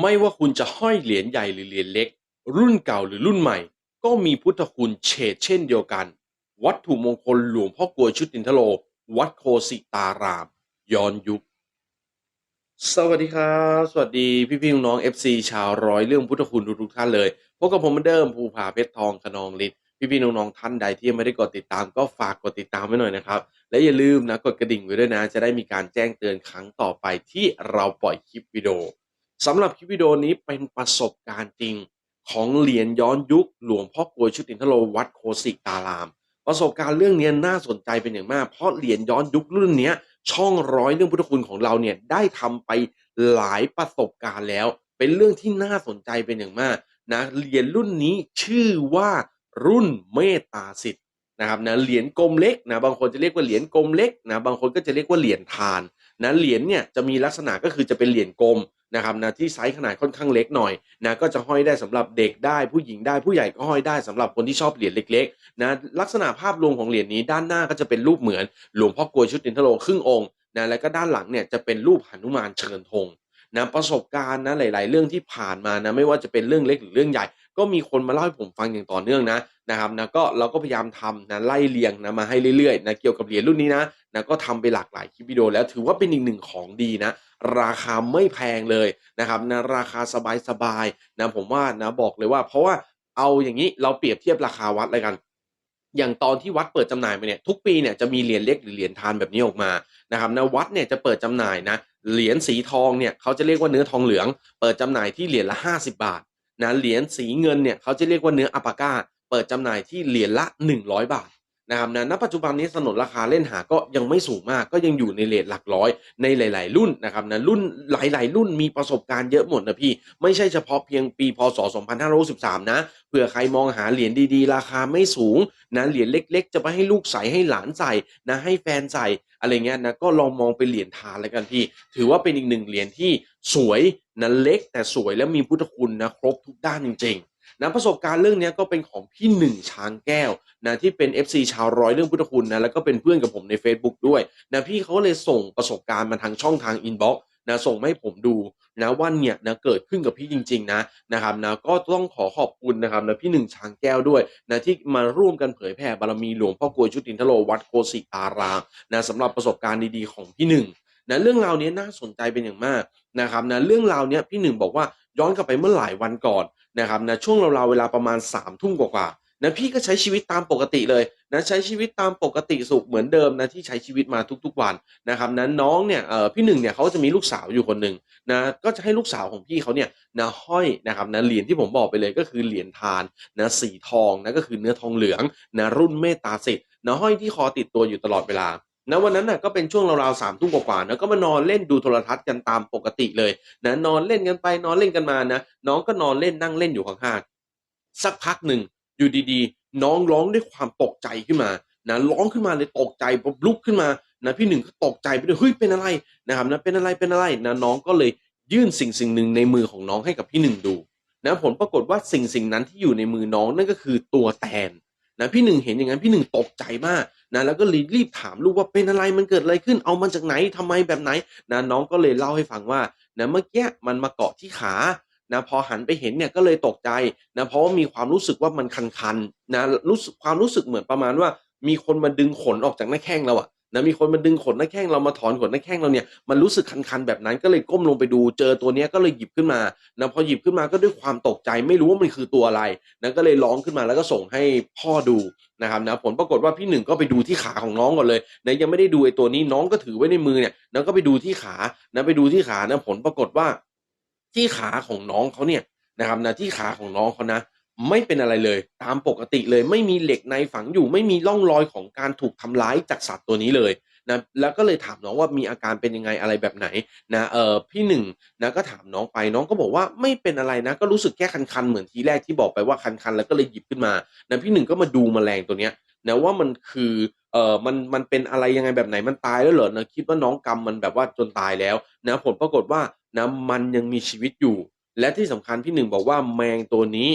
ไม่ว่าคุณจะห้อยเหรียญใหญ่หรือเหรียญเล็ก รุ่นเก่าหรือรุ่นใหม่ ก็มีพุทธคุณเฉดเช่นเดียวกัน วัตถุมงคลหลวงพ่อกลวยชุดตินทโล วัดโคสิตาราม ย้อนยุค สวัสดีครับ สวัสดีพี่พี่น้องๆ FC ชาวร้อยเรื่องพุทธคุณทุกท่านเลยพบกับผมเหมือนเดิมภูผาเพชรทองขนองฤทธิ์พี่พี่น้องๆท่านใดที่ยังไม่ได้กดติดตาม ก็ฝากกดติดตามไว้หน่อยนะครับและอย่าลืมนะกดกระดิ่งไว้ด้วยนะ จะได้มีการแจ้งเตือนครั้งต่อไปที่เราปล่อยคลิปวิดีโอ สำหรับคลิปวิดีโอนี้เป็นประสบการณ์จริงของเหรียญย้อนยุคหลวงพ่อกลวยชุตินทโลวัดโคสิตาราม ประสบการณ์เรื่องนี้น่าสนใจเป็นอย่างมาก เพราะเหรียญย้อนยุครุ่นเนี้ยช่องร้อยเรื่องพุทธคุณของเราเนี่ยได้ทำไปหลายประสบการณ์แล้ว เป็นเรื่องที่น่าสนใจเป็นอย่างมากนะเหรียญรุ่นนี้ชื่อว่ารุ่นเมตตาสิทธิ์นะครับนะเหรียญกลมเล็กนะบางคนจะเรียกว่าเหรียญกลมเล็กนะบางคนก็จะเรียกว่าเหรียญทานนะเหรียญเนี่ยจะมีลักษณะก็คือจะเป็นเหรียญกลม นะครับนะที่ไซส์ขนาดค่อนข้างเล็กหน่อยนะก็จะห้อยได้สำหรับเด็กได้ผู้หญิงได้ผู้ใหญ่ก็ห้อยได้สำหรับคนที่ชอบเหรียญเล็กๆนะลักษณะภาพรวมของเหรียญนี้ด้านหน้าก็จะเป็นรูปเหมือนหลวงพ่อกลวยชุดตินทโลครึ่งองค์นะแล้วก็ด้านหลังเนี่ยจะเป็นรูปหนุมานเชิญธงนะประสบการณ์นะหลาย ๆ เรื่องที่ผ่านมานะไม่ว่าจะเป็นเรื่องเล็กหรือเรื่องใหญ่ ก็มีคนมาเล่าให้ผมฟังอย่างต่อเนื่องนะนะครับนะก็เราก็พยายามทำนะไล่เรียงนะมาให้เรื่อยๆนะเกี่ยวกับเหรียญรุ่นนี้นะนะก็ทำไปหลากหลายคลิปวิดีโอแล้วถือว่าเป็นอีกหนึ่งของดีนะ ราคาไม่แพงเลยนะครับนะราคาสบายๆนะผมว่านะบอกเลยว่า เพราะว่าเอาอย่างนี้เราเปรียบเทียบราคาวัดเลยกัน อย่างตอนที่วัดเปิดจำหน่ายมาเนี่ยทุกปีเนี่ยจะมีเหรียญเล็กหรือเหรียญทานแบบนี้ออกมานะครับนะวัดเนี่ยจะเปิดจำหน่ายนะเหรียญสีทองเนี่ยเขาจะเรียกว่าเนื้อทองเหลือง เปิดจำหน่ายที่เหรียญละ 50 บาท นะเหรียญสีเงินเนี่ยเขาจะเรียกว่าเนื้ออัปาก้า เปิดจำหน่ายที่เหรียญละ 100 บาท นะครับนะณปัจจุบันนี้สนนราคาเล่นหาก็ยังไม่สูงมาก ก็ยังอยู่ในเลทหลักร้อยในหลาย ๆ รุ่นนะครับนะรุ่นหลาย ๆ รุ่นมีประสบการณ์เยอะหมดนะพี่ ไม่ใช่เฉพาะเพียงปีพศ 2563 นะเผื่อใครมองหาเหรียญดี ๆ ราคาไม่สูงนะเหรียญเล็ก ๆ จะไปให้ลูกใส่ให้หลานใส่นะให้แฟนใส่อะไรเงี้ยนะก็ลองมองเป็นเหรียญทานแล้วกันพี่ ถือว่าเป็นอีกหนึ่งเหรียญที่สวยนะเล็กแต่สวยและมีพุทธคุณนะครบทุกด้านจริง ๆ นะประสบการณ์เรื่องนี้ก็เป็นของพี่หนึ่งช้างแก้วนะที่เป็น FC ชาวร้อยเรื่องพุทธคุณนะแล้วก็เป็นเพื่อนกับผมใน Facebook ด้วยนะพี่เขาก็เลยส่งประสบการณ์มาทางช่องทางอินบ็อกซ์นะส่งมาให้ผมดูนะว่าเนี่ยนะเกิดขึ้นกับพี่จริง ๆ นะนะครับนะก็ต้องขอขอบคุณนะครับนะพี่หนึ่งช้างแก้วด้วยนะที่มาร่วมกันเผยแผ่บารมีหลวงพ่อกลวยชุตินทโลวัดโคสิตารามนะสำหรับประสบการณ์ดีๆของพี่หนึ่งนะเรื่องราวนี้น่าสนใจเป็นอย่างมากนะครับนะเรื่องราวนี้พี่หนึ่งบอกว่า ย้อนกลับไปเมื่อหลายวันก่อนนะครับนะช่วงราวๆเวลาประมาณ3ามทุ่มกว่าๆนะพี่ก็ใช้ชีวิตตามปกติเลยนะใช้ชีวิตตามปกติสุขเหมือนเดิมนะที่ใช้ชีวิตมาทุกๆวันนะครับนั้นน้องเนี่ยเอ่อพี่หนึ่งเนี่ยเขาจะมีลูกสาวอยู่คนหนึ่งนะก็จะให้ลูกสาวของพี่เขาเนี่ยนะห้อยนะครับนะเหรียญที่ผมบอกไปเลยก็คือเหรียญทานนะสีทองนะก็คือเนื้อทองเหลืองนะรุ่นเมตตาสิทธิ์นะห้อยที่คอติดตัวอยู่ตลอดเวลา นะวันนั้นน่ะก็เป็นช่วงราวๆสามทุ่มกว่าๆนะก็มานอนเล่นดูโทรทัศน์กันตามปกติเลยนะนอนเล่นกันไปนอนเล่นกันมานะน้องก็นอนเล่นนั่งเล่นอยู่ข้างๆสักพักหนึ่งอยู่ดีๆ น้องร้องด้วยความตกใจขึ้นมานะร้องขึ้นมาเลยตกใจปุ๊บลุกขึ้นมานะพี่หนึ่งก็ตกใจไปด้วยเฮ้ยเป็นอะไรนะครับนะเป็นอะไรเป็นอะไรนะน้องก็เลยยื่นสิ่งสิ่งหนึ่งในมือของน้องให้กับพี่หนึ่งดูนะผลปรากฏว่าสิ่งสิ่งนั้นที่อยู่ในมือน้องนั่นก็คือตัวแตนนะพี่หนึ่งเห็นอย่างนั้นพี่หนึ่งตกใจมาก นะแล้วก็รีบรีบถามลูกว่าเป็นอะไรมันเกิดอะไรขึ้น เอามันจากไหนทำไมแบบไหนนะน้องก็เลยเล่าให้ฟังว่านะเมื่อกี้มันมาเกาะที่ขานะพอหันไปเห็นเนี่ยก็เลยตกใจนะเพราะว่ามีความรู้สึกว่ามันคันๆนะรู้สึกความรู้สึกเหมือนประมาณว่า มีคนมาดึงขนออกจากหน้าแข้งเราอะ นะมีคนมาดึงขนหน้าแข้งเรามาถอนขนหน้าแข้งเราเนี่ยมันรู้สึกคันๆแบบนั้นก็เลยก้มลงไปดูเจอตัวเนี้ยก็เลยหยิบขึ้นมานะพอหยิบขึ้นมาก็ด้วยความตกใจไม่รู้ว่ามันคือตัวอะไรนะก็เลยร้องขึ้นมาแล้วก็ส่งให้พ่อดูนะครับนะผลปรากฏว่าพี่หนึ่งก็ไปดูที่ขาของน้องก่อนเลยนะยังไม่ได้ดูไอ้ตัวนี้น้องก็ถือไว้ในมือเนี่ยแล้วก็ไปดูที่ขานะไปดูที่ขานะผลปรากฏว่าที่ขาของน้องเขาเนี่ยนะครับนะที่ขาของน้องเขานะ ไม่เป็นอะไรเลย ตามปกติเลย ไม่มีเหล็กในฝังอยู่ ไม่มีร่องรอยของการถูกทำร้ายจากสัตว์ตัวนี้เลยนะแล้วก็เลยถามน้องว่ามีอาการเป็นยังไงอะไรแบบไหนนะเออพี่หนึ่งนะก็ถามน้องไปน้องก็บอกว่าไม่เป็นอะไรนะ ก็รู้สึกแค่คันๆเหมือนทีแรกที่บอกไปว่าคันๆแล้วก็เลยหยิบขึ้นมานะพี่หนึ่งก็มาดูแมลงตัวเนี้ยนะว่ามันคือเออมันมันเป็นอะไรยังไงแบบไหนมันตายแล้วเหรอนะคิดว่าน้องกำมันแบบว่าจนตายแล้วนะผลปรากฏว่านะมันยังมีชีวิตอยู่ และที่สำคัญพี่หนึ่งบอกว่าแมงตัวนี้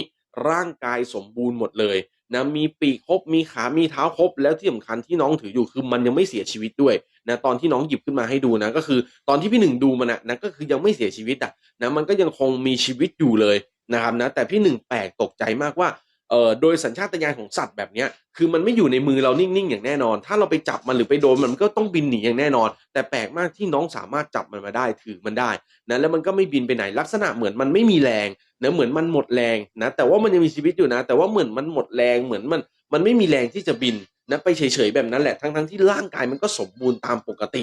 ร่างกายสมบูรณ์หมดเลยนะมีปีกครบมีขามีเท้าครบแล้วที่สำคัญที่น้องถืออยู่คือมันยังไม่เสียชีวิตด้วยนะตอนที่น้องหยิบขึ้นมาให้ดูนะก็คือตอนที่พี่หนึ่งดูมันนะนะก็คือยังไม่เสียชีวิตอะนะมันก็ยังคงมีชีวิตอยู่เลยนะครับนะแต่พี่หนึ่งแปลกตกใจมากว่า เอ่อโดยสัญชาตญาณของสัตว์แบบเนี้ยคือมันไม่อยู่ในมือเรานิ่งๆอย่างแน่นอน ถ้าเราไปจับมันหรือไปโดนมันมันก็ต้องบินหนีอย่างแน่นอน แต่แปลกมากที่น้องสามารถจับมันมาได้ถือมันได้นะแล้วมันก็ไม่บินไปไหนลักษณะเหมือนมันไม่มีแรงนะเหมือนมันหมดแรงนะแต่ว่ามันยังมีชีวิตอยู่นะ แต่ว่าเหมือนมันหมดแรงเหมือนมันมันไม่มีแรงที่จะบินนะไปเฉยๆแบบนั้นแหละทั้งๆที่ร่างกายมันก็สมบูรณ์ตามปกติ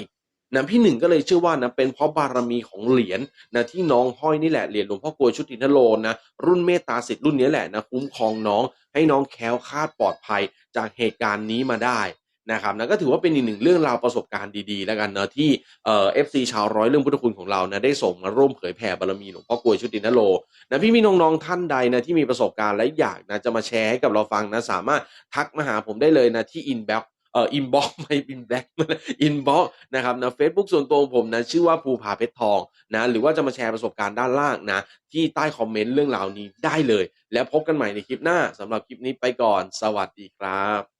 นะพี่หนึ่งก็เลยเชื่อว่านะเป็นเพราะบารมีของเหรียญนะที่น้องห้อยนี่แหละเหรียญหลวงพ่อกลวยชุตินทโลนะรุ่นเมตตาสิทธิ์รุ่นนี้แหละนะคุ้มครองน้อง ให้น้องแคล้วคลาดปลอดภัยจากเหตุการณ์นี้มาได้นะครับนะก็ถือว่าเป็นอีกหนึ่งเรื่องราวประสบการณ์ดีๆ แล้วกันเนะที่เอ่อฟซีชาวร้อยเรื่องพุทธคุณของเรานะได้ส่งมาร่วมเผยแผ่บารมีหลวงพ่อกลวยชุตินทโลนะพี่มีน้องๆท่านใดนะที่มีประสบการณ์และอยากนะจะมาแชร์ให้กับเราฟังนะสามารถทักมาหาผมได้เลยนะที่อินบ็อก เอ่ออินบ็อกไม่อินแบ็กอินบ็อกนะครับนะเฟซบุ๊กส่วนตัวของผมนะชื่อว่าภูผาเพชรทองนะหรือว่าจะมาแชร์ประสบการณ์ด้านล่างนะที่ใต้คอมเมนต์เรื่องราวนี้ได้เลย แล้วพบกันใหม่ในคลิปหน้าสำหรับคลิปนี้ไปก่อน สวัสดีครับ